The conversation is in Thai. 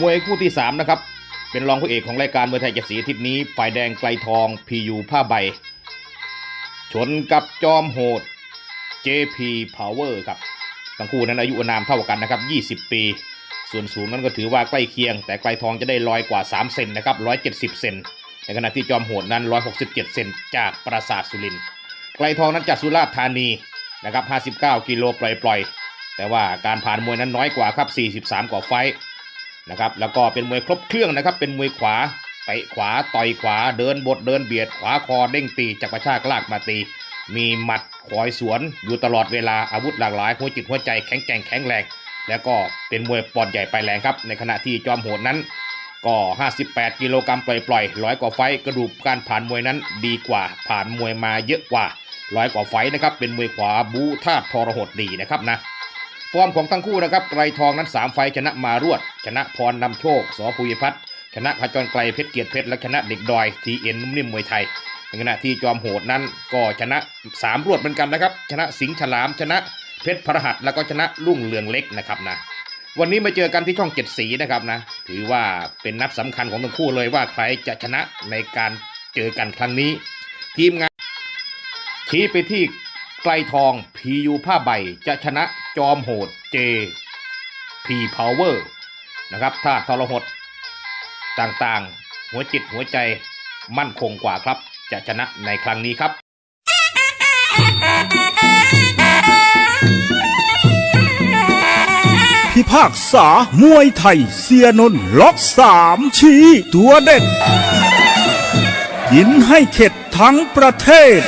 มวยคู่ที่ 3 นะครับ เป็นรองผู้เอกของรายการมวยไทยเจ็ดสีอาทิตย์นี้ ฝ่ายแดงไกลทองพียูผ้าใบ ชนกับจอมโหด JP Power ครับ ทั้งคู่นั้นอายุนามเท่ากันนะครับ 20 ปี ส่วนสูงนั้นก็ถือว่าใกล้เคียง แต่ไกลทองจะได้ลอยกว่า 3 เซนนะครับ 170 เซน ในขณะที่จอมโหดนั้น 167 เซนจากปราสาทสุรินทร์ ไกลทองนั้นจากสุราษฎร์ธานีนะครับ 59 กิโลปล่อยๆ แต่ว่าการผ่านมวยนั้นน้อยกว่าครับ 43 กว่าไฟต์ นะครับแล้วก็เป็นมวยครบเครื่องนะครับ เป็นมวยขวาเตะขวาต่อยขวาเดินบดเดินเบียดขวาคอเด้งตีจากประชากลากมาตี มีหมัดคอยสวนอยู่ตลอดเวลาอาวุธหลากหลายหัวจิตหัวใจแข็งแกร่งแข็งแรงแล้วก็เป็นมวยปอดใหญ่ไปแรงครับ ในขณะที่จอมโหดนั้น ก็ 58 กิโลกรัมปล่อยๆร้อยกว่าไฟกระดูกการผ่านมวยนั้นดีกว่า ผ่านมวยมาเยอะกว่าร้อยกว่าไฟนะครับเป็นมวยขวาบูธาทรหดดีนะครับนะ ฟอร์มของทั้งคู่นะครับไกรทองนั้น 3 ไฟชนะมารวด ชนะพรนำโชคสอภูยพัฒน์ชนะขจรไกลเพชรเกียรติเพชรและชนะเด็กดอยทีเอ็นนุ่มนิ่มมวยไทยในขณะที่จอมโหดนั้นก็ชนะ 3 รวดเหมือนกันนะครับชนะสิงห์ฉลามชนะเพชรพระหัสแล้วก็ชนะลุ่งเรืองเล็กนะครับนะวันนี้มาเจอกันที่ช่องเจ็ดสีนะครับนะถือว่าเป็นนัดสำคัญของทั้งคู่เลยว่าใครจะชนะในการเจอกันครั้งนี้ ทีมงานชี้ไปที่ไกลทองพียูผ้าใบจะชนะ จอมโหดเจพีพาวเวอร์นะครับถ้าทรหดต่างๆ หัวจิตหัวใจมั่นคงกว่าครับ จะชนะในครั้งนี้ครับ พิพากษามวยไทยเสียนนล็อกสามชี้ตัวเด็ดกินให้เข็ดทั้งประเทศ